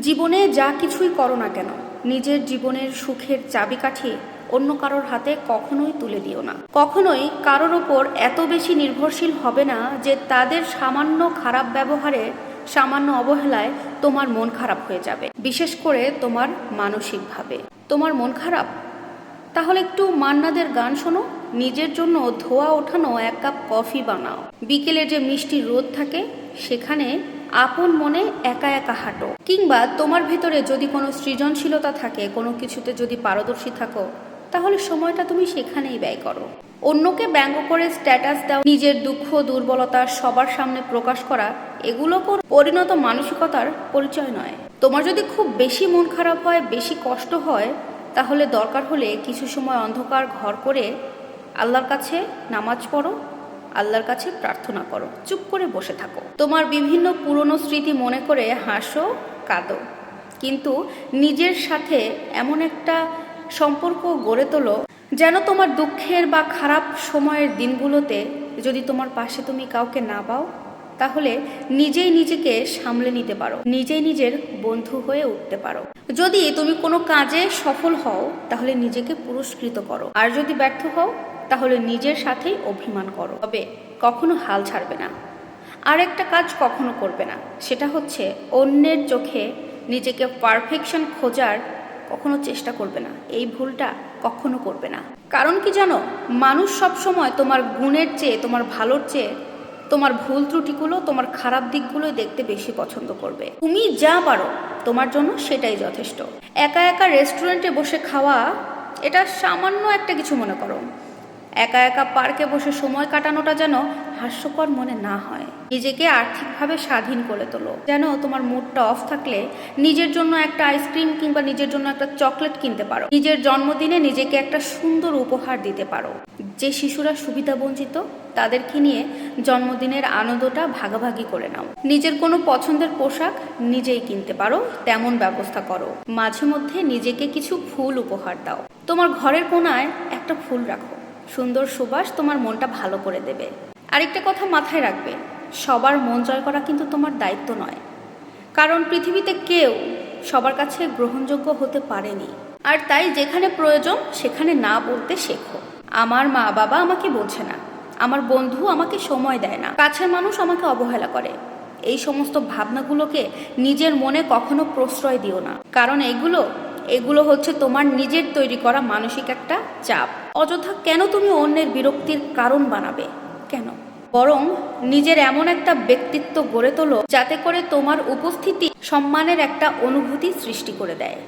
জীবনে যা কিছুই করো না কেন, নিজের জীবনের সুখের চাবিকাঠি অন্য কারোর হাতে কখনোই তুলে দিও না। কখনোই কারোর ওপর এত বেশি নির্ভরশীল হবে না যে তাদের সামান্য খারাপ ব্যবহারে, সামান্য অবহেলায় তোমার মন খারাপ হয়ে যাবে, বিশেষ করে তোমার মানসিকভাবে। তোমার মন খারাপ? তাহলে একটু মান্নাদের গান শোনো, নিজের জন্য ধোয়া ওঠানো এক কাপ কফি বানাও। বিকেলে যে মিষ্টি রোদ থাকে, সেখানে আপন মনে একা একা হাঁটো। কিংবা তোমার ভেতরে যদি কোনো সৃজনশীলতা থাকে, কোনো কিছুতে যদি পারদর্শী থাকো, তাহলে সময়টা তুমি সেখানেই ব্যয় করো। অন্যকে ব্যঙ্গ করে স্ট্যাটাস দেওয়া নিজের দুঃখ, দুর্বলতা সবার সামনে প্রকাশ করা, এগুলো পরিণত মানসিকতার পরিচয় নয়। তোমার যদি খুব বেশি মন খারাপ হয়, বেশি কষ্ট হয়, তাহলে দরকার হলে কিছু সময় অন্ধকার ঘর করে আল্লাহর কাছে নামাজ পড়ো আল্লাহর কাছে প্রার্থনা করো। চুপ করে বসে থাকো। তোমার বিভিন্ন পুরনো স্মৃতি মনে করে হাসো, কাঁদো। কিন্তু নিজের সাথে এমন একটা সম্পর্ক গড়ে তোলো যেন তোমার দুঃখের বা খারাপ সময়ের দিনগুলোতে যদি তোমার পাশে তুমি কাউকে না পাও তাহলে নিজেই নিজেকে সামলে নিতে পারো। নিজেই নিজের বন্ধু হয়ে উঠতে পারো। যদি তুমি কোনো কাজে সফল হও, তাহলে নিজেকে পুরস্কৃত করো। আর যদি ব্যর্থ হও, তাহলে নিজের সাথেই অভিমান করো। তবে কখনো হাল ছাড়বে না। আর একটা কাজ কখনো করবে না। সেটা হচ্ছে অন্যের চোখে নিজেকে পারফেকশন খোঁজার কখনো চেষ্টা করবে না। এই ভুলটা কখনো করবে না। কারণ কি জানো? মানুষ সব সময় তোমার গুণের চেয়ে, তোমার ভালোর চেয়ে তোমার ভুল ত্রুটিগুলো, তোমার খারাপ দিকগুলো দেখতে বেশি পছন্দ করবে। তুমি যা পারো, তোমার জন্য সেটাই যথেষ্ট। একা একা রেস্টুরেন্টে বসে খাওয়া, এটা সামান্য একটা কিছু মনে করো। একা একা পার্কে বসে সময় কাটানোটা যেন হাস্যকর মনে না হয়। নিজেকে আর্থিকভাবে স্বাধীন করে তোলো। যেন তোমার মুডটা অফ থাকলে নিজের জন্য একটা আইসক্রিম কিংবা নিজের জন্য একটা চকলেট কিনতে পারো। নিজের জন্মদিনে নিজেকে একটা সুন্দর উপহার দিতে পারো। যে শিশুরা সুবিধা বঞ্চিত, তাদেরকে নিয়ে জন্মদিনের আনন্দটা ভাগাভাগি করে নাও। নিজের কোনো পছন্দের পোশাক নিজেই কিনতে পারো, তেমন ব্যবস্থা করো। মাঝে মধ্যে নিজেকে কিছু ফুল উপহার দাও। তোমার ঘরের কোনায় একটা ফুল রাখো। সুন্দর সুবাস তোমার মনটা ভালো করে দেবে। আরেকটা কথা মাথায় রাখবে, সবার মন জয় করা কিন্তু তোমার দায়িত্ব নয়। কারণ পৃথিবীতে কেউ সবার কাছে গ্রহণযোগ্য হতে পারেনি। আর তাই যেখানে প্রয়োজন, সেখানে না বলতে শেখো। আমার মা বাবা আমাকে বোঝে না। আমার বন্ধু আমাকে সময় দেয় না। কাছের মানুষ আমাকে অবহেলা করে। এই সমস্ত ভাবনাগুলোকে নিজের মনে কখনো প্রশ্রয় দিও না। কারণ এগুলো এগুলো হচ্ছে তোমার নিজের তৈরি করা মানসিক একটা চাপ। অযথা কেন তুমি অন্যের বিরক্তির কারণ বানাবে? কেন? বরং নিজের এমন একটা ব্যক্তিত্ব গড়ে তোলো যাতে করে তোমার উপস্থিতি সম্মানের একটা অনুভূতি সৃষ্টি করে দেয়।